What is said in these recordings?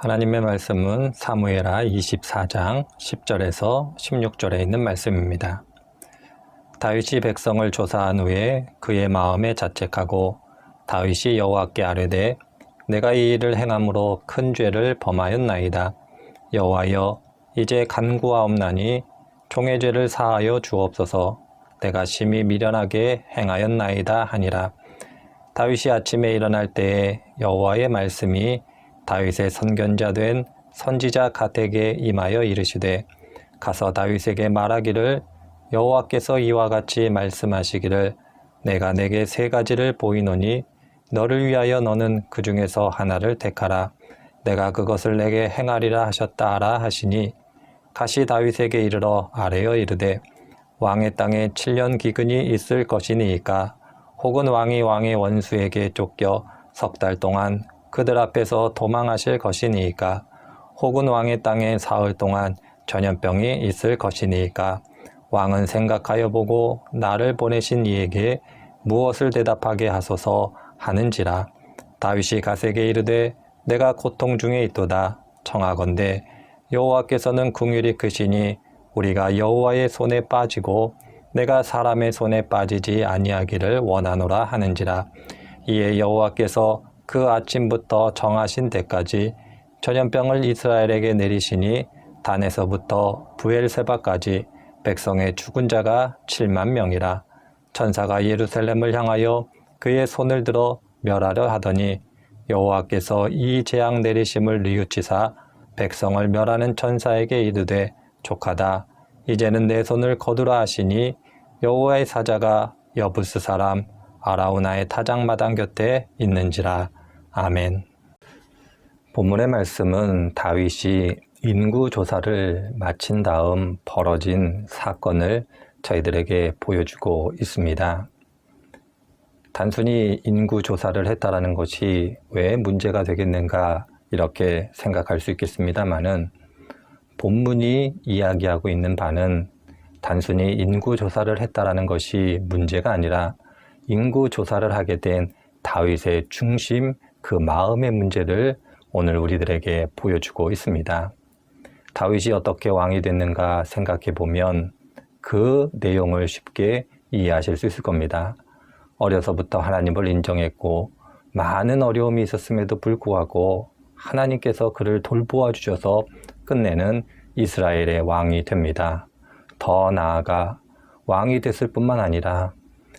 하나님의 말씀은 사무엘하 24장 10절에서 16절에 있는 말씀입니다. 다윗이 백성을 조사한 후에 그의 마음에 자책하고 다윗이 여호와께 아뢰되 내가 이 일을 행함으로 큰 죄를 범하였나이다. 여호와여 이제 간구하옵나니 종의 죄를 사하여 주옵소서 내가 심히 미련하게 행하였나이다 하니라. 다윗이 아침에 일어날 때에 여호와의 말씀이 다윗의 선견자 된 선지자 가택에 임하여 이르시되 가서 다윗에게 말하기를 여호와께서 이와 같이 말씀하시기를 내가 내게 세 가지를 보이노니 너를 위하여 너는 그 중에서 하나를 택하라. 내가 그것을 내게 행하리라 하셨다 하라 하시니 가시 다윗에게 이르러 아뢰어 이르되 왕의 땅에 7년 기근이 있을 것이니이까 혹은 왕이 왕의 원수에게 쫓겨 석 달 동안 그들 앞에서 도망하실 것이니이까. 혹은 왕의 땅에 사흘 동안 전염병이 있을 것이니이까. 왕은 생각하여 보고 나를 보내신 이에게 무엇을 대답하게 하소서 하는지라. 다윗이 가세게 이르되 내가 고통 중에 있도다. 청하건대 여호와께서는 궁율이 크시니 우리가 여호와의 손에 빠지고 내가 사람의 손에 빠지지 아니하기를 원하노라 하는지라. 이에 여호와께서 그 아침부터 정하신 때까지 전염병을 이스라엘에게 내리시니 단에서부터 부엘세바까지 백성의 죽은 자가 7만 명이라 천사가 예루살렘을 향하여 그의 손을 들어 멸하려 하더니 여호와께서 이 재앙 내리심을 뉘우치사 백성을 멸하는 천사에게 이르되 족하다 이제는 내 손을 거두라 하시니 여호와의 사자가 여부스 사람 아라우나의 타작마당 곁에 있는지라 아멘. 본문의 말씀은 다윗이 인구 조사를 마친 다음 벌어진 사건을 저희들에게 보여주고 있습니다. 단순히 인구 조사를 했다라는 것이 왜 문제가 되겠는가 이렇게 생각할 수 있겠습니다만은 본문이 이야기하고 있는 바는 단순히 인구 조사를 했다라는 것이 문제가 아니라 인구 조사를 하게 된 다윗의 중심 그 마음의 문제를 오늘 우리들에게 보여주고 있습니다. 다윗이 어떻게 왕이 됐는가 생각해 보면 그 내용을 쉽게 이해하실 수 있을 겁니다. 어려서부터 하나님을 인정했고 많은 어려움이 있었음에도 불구하고 하나님께서 그를 돌보아 주셔서 끝내는 이스라엘의 왕이 됩니다. 더 나아가 왕이 됐을 뿐만 아니라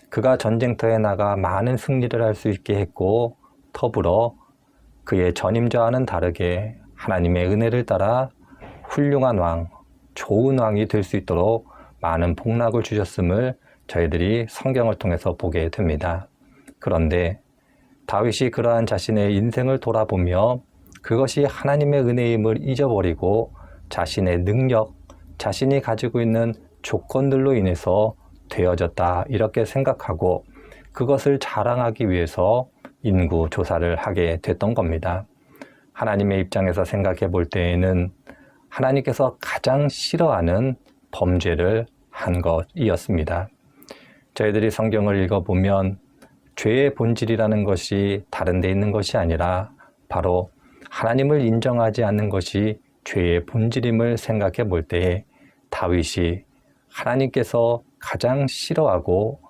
그가 전쟁터에 나가 많은 승리를 할 수 있게 했고 더불어 그의 전임자와는 다르게 하나님의 은혜를 따라 훌륭한 왕, 좋은 왕이 될 수 있도록 많은 복락을 주셨음을 저희들이 성경을 통해서 보게 됩니다. 그런데 다윗이 그러한 자신의 인생을 돌아보며 그것이 하나님의 은혜임을 잊어버리고 자신의 능력, 자신이 가지고 있는 조건들로 인해서 되어졌다 이렇게 생각하고 그것을 자랑하기 위해서 인구 조사를 하게 됐던 겁니다. 하나님의 입장에서 생각해 볼 때에는 하나님께서 가장 싫어하는 범죄를 한 것이었습니다. 저희들이 성경을 읽어보면 죄의 본질이라는 것이 다른 데 있는 것이 아니라 바로 하나님을 인정하지 않는 것이 죄의 본질임을 생각해 볼 때에 다윗이 하나님께서 가장 싫어하고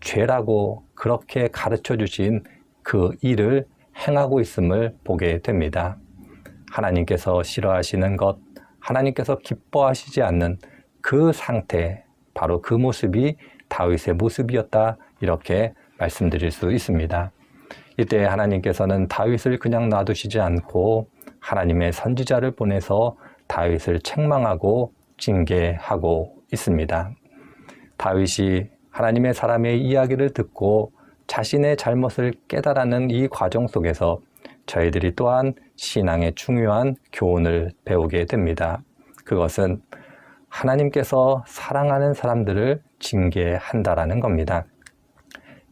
죄라고 그렇게 가르쳐 주신 그 일을 행하고 있음을 보게 됩니다. 하나님께서 싫어하시는 것, 하나님께서 기뻐하시지 않는 그 상태, 바로 그 모습이 다윗의 모습이었다. 이렇게 말씀드릴 수 있습니다. 이때 하나님께서는 다윗을 그냥 놔두시지 않고 하나님의 선지자를 보내서 다윗을 책망하고 징계하고 있습니다. 다윗이 하나님의 사람의 이야기를 듣고 자신의 잘못을 깨달아는 이 과정 속에서 저희들이 또한 신앙의 중요한 교훈을 배우게 됩니다. 그것은 하나님께서 사랑하는 사람들을 징계한다라는 겁니다.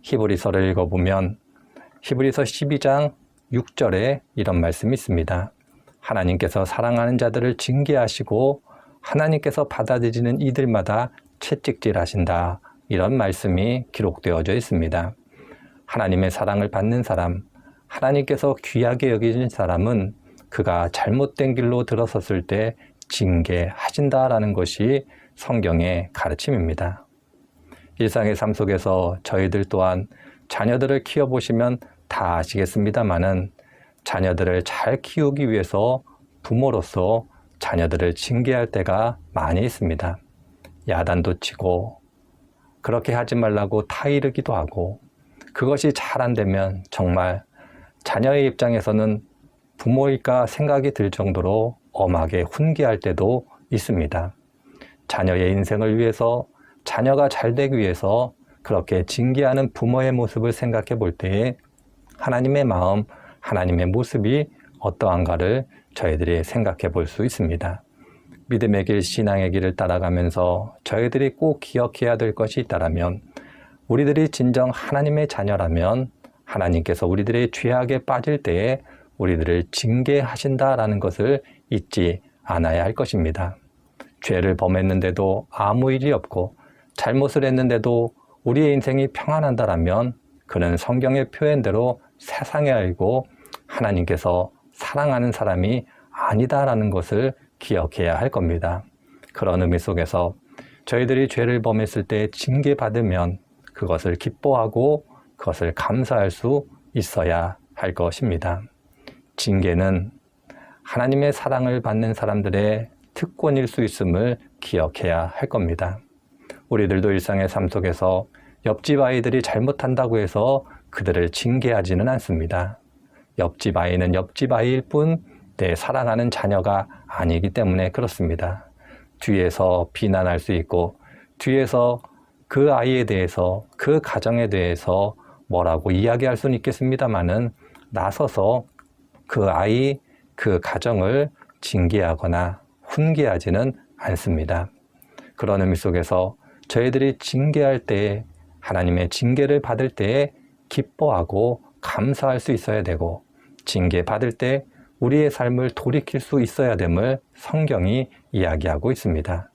히브리서를 읽어보면 히브리서 12장 6절에 이런 말씀이 있습니다. 하나님께서 사랑하는 자들을 징계하시고 하나님께서 받아들이는 이들마다 채찍질 하신다. 이런 말씀이 기록되어져 있습니다. 하나님의 사랑을 받는 사람, 하나님께서 귀하게 여기신 사람은 그가 잘못된 길로 들어섰을 때 징계하신다라는 것이 성경의 가르침입니다. 일상의 삶 속에서 저희들 또한 자녀들을 키워보시면 다 아시겠습니다만은 자녀들을 잘 키우기 위해서 부모로서 자녀들을 징계할 때가 많이 있습니다. 야단도 치고 그렇게 하지 말라고 타이르기도 하고 그것이 잘 안 되면 정말 자녀의 입장에서는 부모일까 생각이 들 정도로 엄하게 훈계할 때도 있습니다. 자녀의 인생을 위해서 자녀가 잘 되기 위해서 그렇게 징계하는 부모의 모습을 생각해 볼 때에 하나님의 마음, 하나님의 모습이 어떠한가를 저희들이 생각해 볼 수 있습니다. 믿음의 길, 신앙의 길을 따라가면서 저희들이 꼭 기억해야 될 것이 있다라면 우리들이 진정 하나님의 자녀라면 하나님께서 우리들의 죄악에 빠질 때에 우리들을 징계하신다라는 것을 잊지 않아야 할 것입니다. 죄를 범했는데도 아무 일이 없고 잘못을 했는데도 우리의 인생이 평안한다라면 그는 성경의 표현대로 세상에 알고 하나님께서 사랑하는 사람이 아니다라는 것을 기억해야 할 겁니다. 그런 의미 속에서 저희들이 죄를 범했을 때 징계받으면 그것을 기뻐하고 그것을 감사할 수 있어야 할 것입니다. 징계는 하나님의 사랑을 받는 사람들의 특권일 수 있음을 기억해야 할 겁니다. 우리들도 일상의 삶 속에서 옆집 아이들이 잘못한다고 해서 그들을 징계하지는 않습니다. 옆집 아이는 옆집 아이일 뿐 내 사랑하는 자녀가 아니기 때문에 그렇습니다. 뒤에서 비난할 수 있고 뒤에서 그 아이에 대해서 그 가정에 대해서 뭐라고 이야기할 수는 있겠습니다만은 나서서 그 아이 그 가정을 징계하거나 훈계하지는 않습니다. 그런 의미 속에서 저희들이 징계할 때 하나님의 징계를 받을 때에 기뻐하고 감사할 수 있어야 되고 징계 받을 때 우리의 삶을 돌이킬 수 있어야 됨을 성경이 이야기하고 있습니다.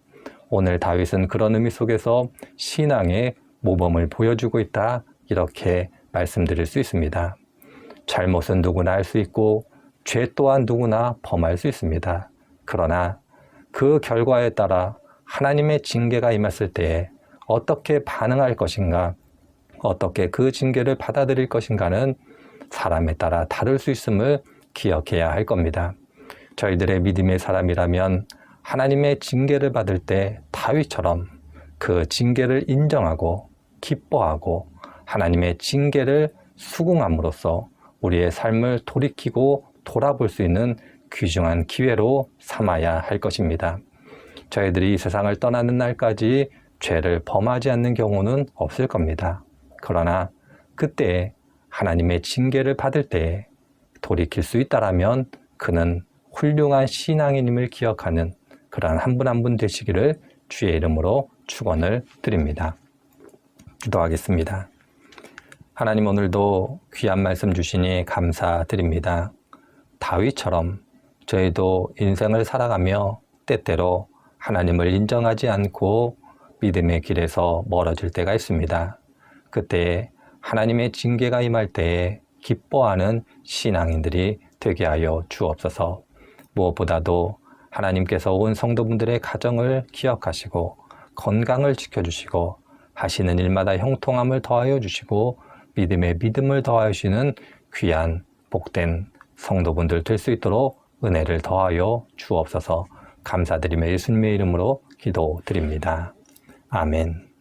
오늘 다윗은 그런 의미 속에서 신앙의 모범을 보여주고 있다 이렇게 말씀드릴 수 있습니다. 잘못은 누구나 할 수 있고 죄 또한 누구나 범할 수 있습니다. 그러나 그 결과에 따라 하나님의 징계가 임했을 때에 어떻게 반응할 것인가, 어떻게 그 징계를 받아들일 것인가는 사람에 따라 다를 수 있음을 기억해야 할 겁니다. 저희들의 믿음의 사람이라면 하나님의 징계를 받을 때 다윗처럼 그 징계를 인정하고 기뻐하고 하나님의 징계를 수긍함으로써 우리의 삶을 돌이키고 돌아볼 수 있는 귀중한 기회로 삼아야 할 것입니다. 저희들이 이 세상을 떠나는 날까지 죄를 범하지 않는 경우는 없을 겁니다. 그러나 그때 하나님의 징계를 받을 때 돌이킬 수 있다라면 그는 훌륭한 신앙인임을 기억하는 그러한 한 분 한 분 되시기를 주의 이름으로 축원을 드립니다. 기도하겠습니다. 하나님 오늘도 귀한 말씀 주시니 감사드립니다. 다윗처럼 저희도 인생을 살아가며 때때로 하나님을 인정하지 않고 믿음의 길에서 멀어질 때가 있습니다. 그때 하나님의 징계가 임할 때에 기뻐하는 신앙인들이 되게 하여 주옵소서. 무엇보다도 하나님께서 온 성도분들의 가정을 기억하시고 건강을 지켜주시고 하시는 일마다 형통함을 더하여 주시고 믿음의 믿음을 더하여 주시는 귀한 복된 성도분들 될 수 있도록 은혜를 더하여 주옵소서 감사드리며 예수님의 이름으로 기도드립니다. 아멘.